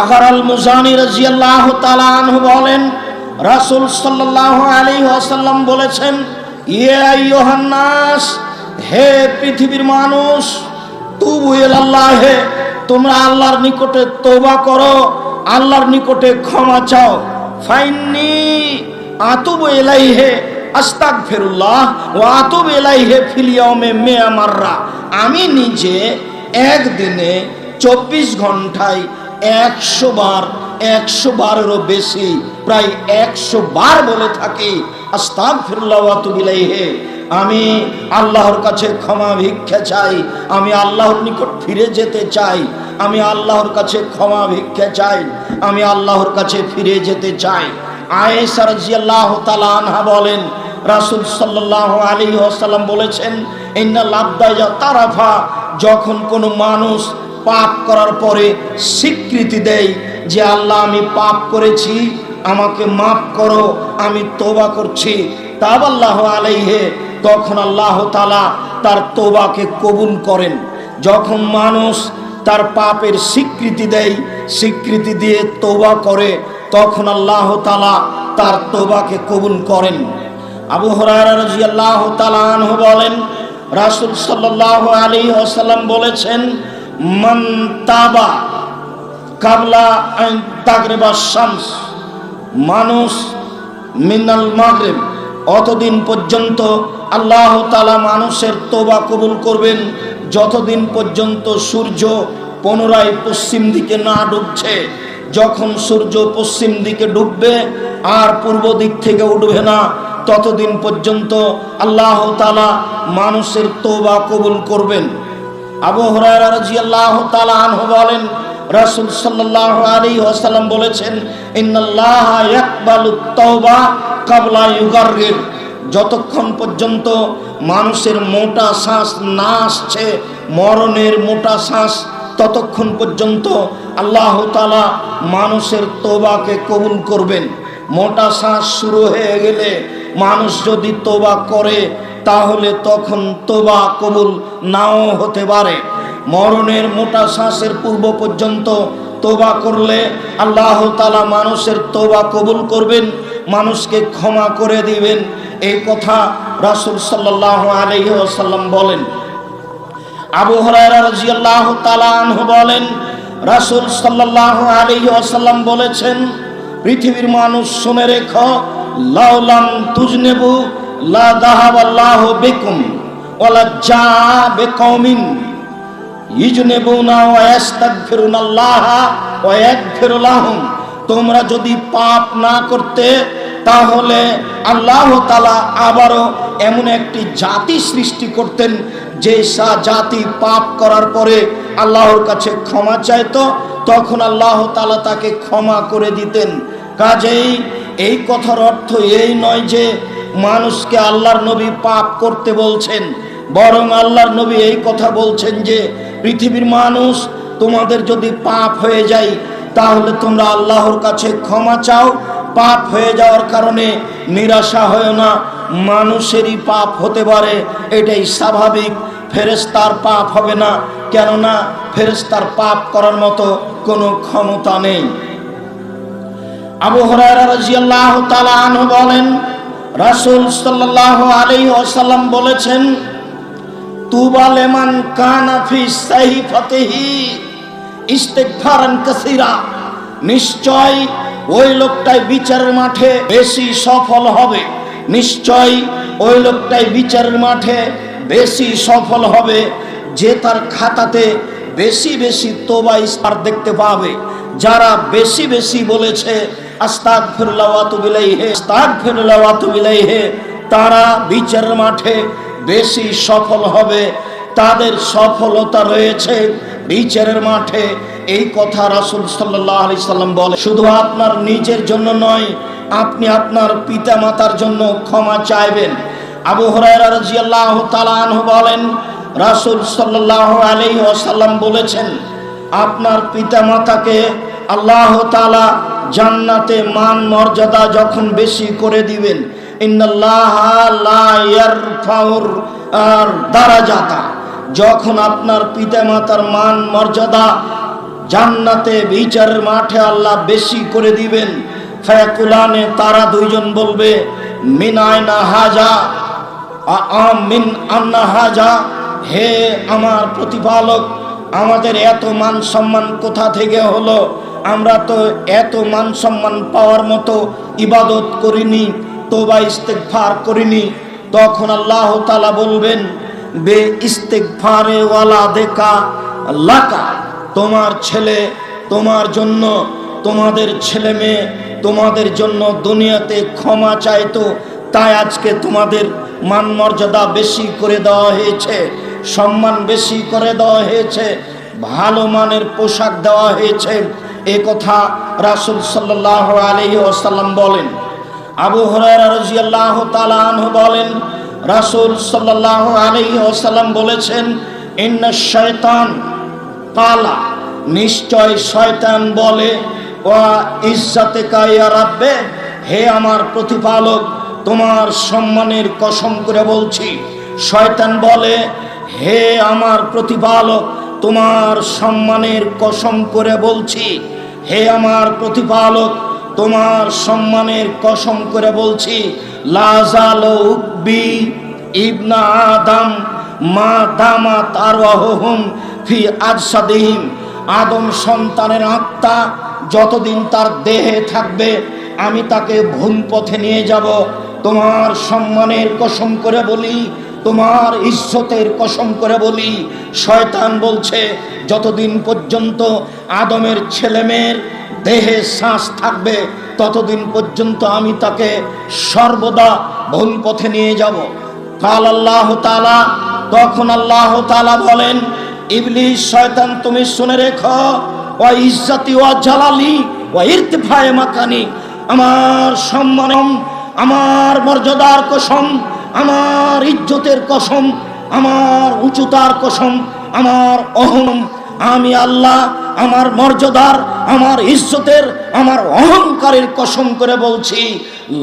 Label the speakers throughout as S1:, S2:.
S1: Agar আল মুজানি রাজিয়াল্লাহু তাআলা আনহু বলেন, রাসূল সাল্লাল্লাহু আলাইহি ওয়াসাল্লাম বলেছেন, ইয়া আইয়ুহান নাস, হে পৃথিবীর মানুষ, তুবু ইলাল্লাহে, তোমরা আল্লাহর নিকটে তোবা করো, আল্লাহর নিকটে ক্ষমা চাও। ফাইন্নি আতুবু ইলাইহে, আস্তাগফিরুল্লাহ ওয়া আতুবু ইলাইহে ফিল ইয়াউমে মিয়া মাররা। আমি নিজে একদিনে চব্বিশ ঘন্টায় একশো বার, একশো বারেরও বেশি, প্রায় একশো বার বলে থাকি হে আমি আল্লাহর কাছে ক্ষমা ভিক্ষা চাই, আমি আল্লাহর নিকট ফিরে যেতে চাই, আমি আল্লাহর কাছে ক্ষমা ভিক্ষা চাই, আমি আল্লাহর কাছে ফিরে যেতে চাই। আয়েশা রাজিয়াল্লাহ তাআলা আনহা বলেন, রাসূল সাল্লাল্লাহু আলাইহি ওয়াসাল্লাম বলেছেন ইন্না লাবদায়া তারাফা। যখন কোনো মানুষ পাপ করার পরে স্বীকৃতি দেয় যে, আল্লাহ, আমি পাপ করেছি, আমাকে মাফ করো, আমি তোবা করছি। তাব আল্লাহ আলাইহে, তখন আল্লাহ তালা তার তোবাকে কবুল করেন। যখন মানুষ তার পাপের স্বীকৃতি দেয় স্বীকৃতি দিয়ে তোবা করে, তখন আল্লাহ তালা তার তোবাকে কবুল করেন। আবু হরারা রাদিয়াল্লাহু তাআলা আনহু বলেন, রাসূল সাল্লাল্লাহু আলাইহি ওয়াসাল্লাম বলেছেন মান তাবা কাবলা তাগরিবা শামস। মানুষ মিনাল মাগরিব, অতদিন পর্যন্ত আল্লাহ তালা মানুষের তোবা কবুল করবেন। যতদিন পর্যন্ত সূর্য পুনরায় পশ্চিম দিকে না ডুবছে, যখন সূর্য পশ্চিম দিকে ডুববে আর পূর্ব দিক থেকে উঠবে না, ততদিন পর্যন্ত আল্লাহ তালা মানুষের তোবা কবুল করবেন। আবু হরাইরা রাদিয়াল্লাহু তাআলা আনহু বলেন, রাসূল সাল্লাল্লাহু আলাইহি ওয়াসাল্লাম বলেছেন, ইন্নাল্লাহা ইয়াকবালু তাওবা কাবলা ইউগাররির। যতক্ষণ পর্যন্ত মানুষের মোটা শ্বাস না আসছে, মরণের মোটা শ্বাস, ততক্ষণ পর্যন্ত আল্লাহ তালা মানুষের তোবাকে কবুল করবেন। মোটা শ্বাস শুরু হয়ে গেলে মানুষ যদি তোবা করে তাহলে তখন তোবা কবুল নাও হতে পারে। মরণের মোটা শ্বাসের পূর্ব পর্যন্ত তোবা করলে আল্লাহ তালা মানুষের তোবা কবুল করবেন, মানুষকে ক্ষমা করে দিবেন। এই কথা রাসুল সাল্লাহ আলহি আসাল্লাম বলেন। আবু হরাইরা রাদিয়াল্লাহু তাআলা বলেন, রাসূল সাল্লাল্লাহু আলাইহি ওয়াসাল্লাম বলেছেন, পৃথিবীর মানুষ শুনে রেখো লাউলাম তুজনেবু লা দাহাবাল্লাহু বিকুম ওয়ালা জা বিকৌমিন ইজনেবুনা ওয়া ইয়াস্তাগফিরুনাল্লাহা ওয়া ইয়াগফিরু লাহুম। তোমরা যদি পাপ না করতে, তাহলে আল্লাহ তালা আবারও এমন একটি জাতি সৃষ্টি করতেন, যে সা জাতি পাপ করার পরে আল্লাহর কাছে ক্ষমা চাইত, তখন আল্লাহ তালা তাকে ক্ষমা করে দিতেন। কাজেই এই কথার অর্থ এই নয় যে মানুষকে আল্লাহর নবী পাপ করতে বলছেন, বরং আল্লাহর নবী এই কথা বলছেন যে, পৃথিবীর মানুষ তোমাদের যদি পাপ হয়ে যায়, তাহলে তোমরা আল্লাহর কাছে ক্ষমা চাও। পাপ হয়ে যাওয়ার কারণে নিরাশা হয় না, মানুষেরই পাপ হতে পারে, এটাই স্বাভাবিক। ফেরেস্তার পাপ হবে না, কেননা ফেরেস্তার পাপ করার মতো কোনো ক্ষমতা নেই। আবু হরাইরা রাদিয়াল্লাহু তাআলা আনহু বলেন রাসূল সাল্লাল্লাহু আলাইহি ওয়াসাল্লাম বলেছেন, তুবা লিমান কানা ফি সাহিফাতিহি ইস্তেগফারান কাসীরা। নিশ্চয় ওই লোকটাই বিচারের মাঠে বেশি সফল হবে। নিশ্চয় ওই লোকটাই বিচারের মাঠে বেশি সফল হবে যে তার খাতাতে বেশি বেশি তোবা ইস্তার দেখতে পাবে। যারা বেশি বেশি বলেছে তারা বিচারের মাঠে বেশি সফল হবে, তাদের সফলতা রয়েছে বিচারের মাঠে। এই কথা রাসুল সাল্লাহ আলি সাল্লাম বলে, শুধু আপনার নিজের জন্য নয়, আপনি আপনার পিতা মাতার জন্য ক্ষমা চাইবেন। আবু আনহু বলেন, রাসুল সাল্লাল্লাহু আলাইহি ওয়াসাল্লাম বলেছেন, আপনার পিতা মাতাকে আল্লাহ তাআলা জান্নাতে মান মর্যাদা যখন বেশি করে দিবেন যখন আপনার পিতা মাতার মান মর্যাদা জান্নাতে বিচারের মাঠে আল্লাহ বেশি করে দিবেন, ফায়াকুলানে তারা দুইজন বলবে মিনায়না হাজা? মিন আন্না হাজা? হে আমার প্রতিপালক, আমাদের এত মান সম্মান কোথা থেকে হলো? আমরা তো এত মান সম্মান পাওয়ার মতো ইবাদত করিনি তোবা ইস্তেকফার করিনি। তখন আল্লাহ তালা বলবেন বে ইস্তেকফারে ওয়ালা দেখা লাকা, তোমার ছেলে তোমার জন্য, তোমাদের ছেলে মেয়ে তোমাদের জন্য দুনিয়াতে ক্ষমা চাইতো, তাই আজকে তোমাদের মান মর্যাদা বেশি করে দেওয়া হয়েছে, সম্মান বেশি করে দেওয়া হয়েছে, ভালো মানের পোশাক দেওয়া হয়েছে। এ কথা রাসুল সাল্লাহ আলহি আসাল্লাম বলেন। আবু তাআলা আনহু বলেন, রাসূল সাল্লাল্লাহু আলাইহি ওয়াসাল্লাম বলেছেন, ইন্না শায়তান কালা, নিশ্চয় শয়তান বলে, ওয়া ইজ্জাতে কাইয়া রাব্বে, হে আমার প্রতিপালক, তোমার সম্মানের কসম করে বলছি, শয়তান বলে, হে আমার প্রতিপালক, তোমার সম্মানের কসম করে বলছি হে আমার প্রতিপালক, তোমার সম্মানের কসম করে বলছি লাজাল উকবি ইবনা আদম মা দামা তারওয়াহুম ফি আজসাদিহিম। আদম সন্তানের আত্মা যতদিন তার দেহে থাকবে, আমি তাকে ভুল পথে নিয়ে যাব। তোমার সম্মানের কসম করে বলি তোমার ইজ্জতের কসম করে বলি, শয়তান বলছে, যতদিন পর্যন্ত আদমের ছেলেমেয়ের দেহে শ্বাস থাকবে, ততদিন পর্যন্ত আমি তাকে সর্বদা ভুল পথে নিয়ে যাব। কাল আল্লাহ তালা তখন আল্লাহ তালা বলেন ইবলিশ শয়তান, তুমি শুনে রেখো ও ইজ্জাতি ও জালালি ও ইরতিফায়ে মাকানি। আমার সম্মান আমার মর্যাদার কসম আমার ইজ্জতের কসম, আমার উঁচুতার কসম, আমার অহম, আমি আল্লাহ, আমার মর্যাদার, আমার ইজ্জতের, আমার অহংকারের কসম করে বলছি,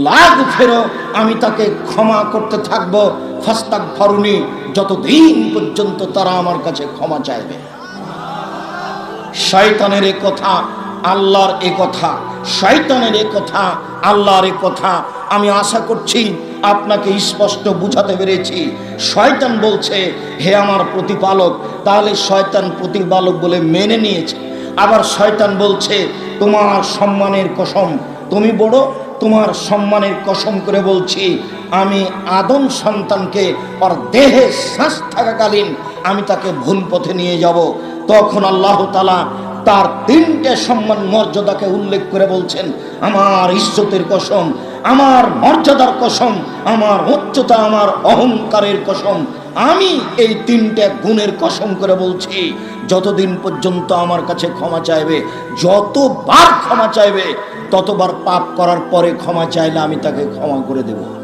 S1: লাগ ফেরো, আমি তাকে ক্ষমা করতে থাকব ফাস্তাক ফরুনি যতদিন পর্যন্ত তারা আমার কাছে ক্ষমা চাইবে। শয়তানের এ কথা, আল্লাহর এ কথা, শয়তানের এ কথা, আল্লাহর এ কথা, আমি আশা করছি আপনাকে স্পষ্ট বুঝাতে পেরেছি। শয়তান বলছে, হে আমার প্রতিপালক, তাহলে শয়তান প্রতিপালক বলে মেনে নিয়েছে। আবার শয়তান বলছে, তোমার সম্মানের কসম, তুমি বড়, তোমার সম্মানের কসম করে বলছি, আমি আদম সন্তানকে ওর দেহে শ্বাস থাকাকালীন আমি তাকে ভুল পথে নিয়ে যাব। তখন আল্লাহ তালা তার তিনটে সম্মান মর্যাদাকে উল্লেখ করে বলছেন, আমার ইজ্জতের কসম আমার মর্যাদার কসম, আমার উচ্চতা, আমার অহংকারের কসম, আমি এই তিনটে গুণের কসম করে বলছি, যতদিন পর্যন্ত আমার কাছে ক্ষমা চাইবে, যতবার ক্ষমা চাইবে, ততবার পাপ করার পরে ক্ষমা চাইলে আমি তাকে ক্ষমা করে দেবো।